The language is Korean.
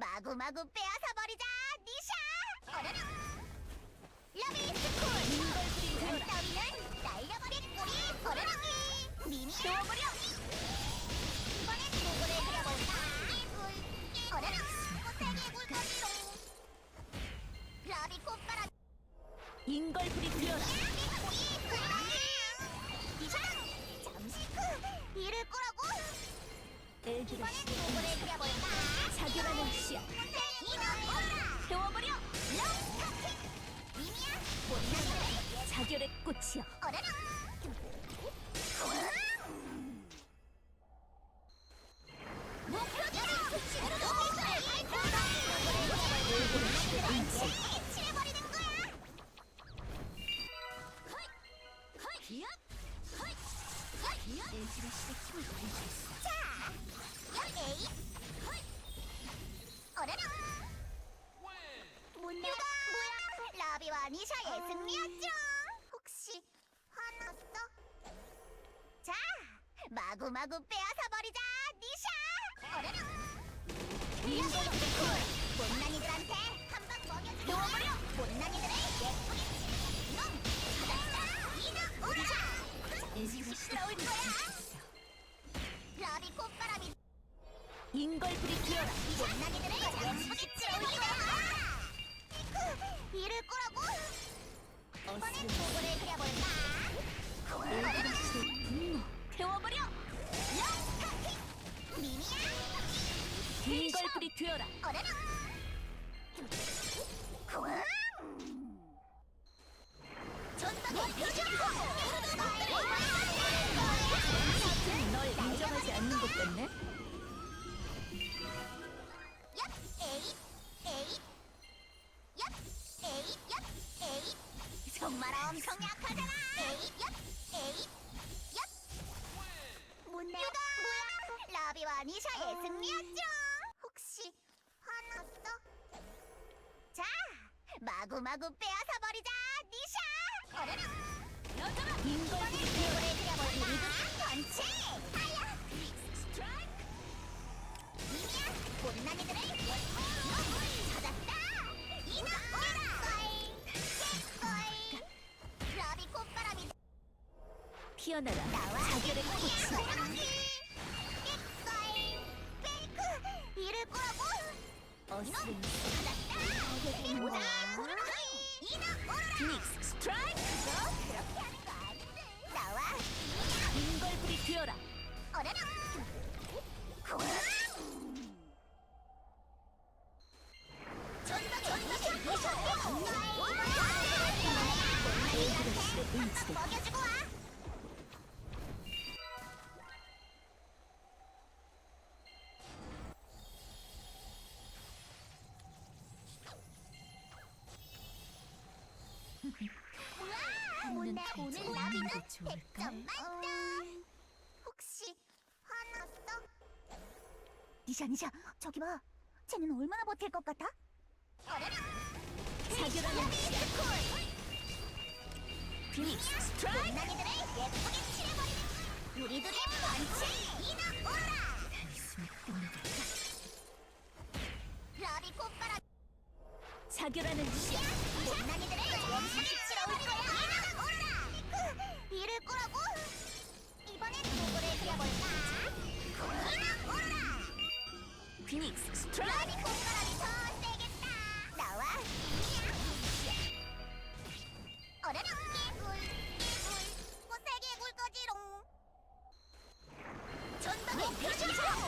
마구마구 빼앗아 버리자 니샤! 어려라! 러비 스 쿨! 그런 따위는 날려버린 꼬리 어려라 미니 넣어버려! 이번엔 누구를 그려볼까? 어려라! 꽃세게 굴거지롱 러비 꽃바람! 되어라! 니샤 잠시 후! 거라고! 엘드를 이번엔 누구를 그려볼까 자결하는 이놈 태워버려. 자결의 거야. 엘드를 시작힘을 보여주겠어 마구마구 빼앗아 버리자 니샤 어려라 인공불 못난이들한테 한방 먹여주기 놓아버려 못난이들을 예쁘게 이놈 찾았다 이놈 오라 시끄러울 거야 러비 꽃바람이 인걸불이 되어라 못난이들을 예쁘게 채우기다 이럴 거라고 이번엔 인걸불이 되어라. 어려라. 전방에 표정하고 널 인정하지 않는 것 같네. 얍 에잇 에잇. 얍 에잇 얍 에잇. 정말 엄청 약하잖아. 에잇 얍 에잇 얍. 뭔데 뭐야? 라비와 니샤의 승리였죠 마구마구 빼앗아 버리자 니샤 어려라 펀치 파이어 스트라이크 못난 이들을 찾았다 러비 꽃바람이 피어나라 나와 꽃이여 깨꼬이 페이크 이럴 거라고 어스름 닉스 스트라이크 너 그렇게 하는 거 아닌데 나와 인걸불이 되어라 어려라 엘드를 시작 인치대 먹여주고 와 오늘 달 오늘 좀 나비는? 100점 만점 혹시 화났어? 니샤 니샤 저기 봐. 쟤는 얼마나 버틸 것 같아? 어려라! 자결하는 씨앗 피닉스 스트라이크 못난이들을 예쁘게 칠해버리는 우리들의 펀치 이나 오라! 단숨에 끝내볼까 러비 꽃바람. 자결하는 씨앗 못난이들을 예쁘게 칠해버릴 거야 스트라이크 꽃바람이 더 세겠다 나와 이야 어려라 깨굴 깨굴 꽃세게 굴거지롱 전방에 표시하고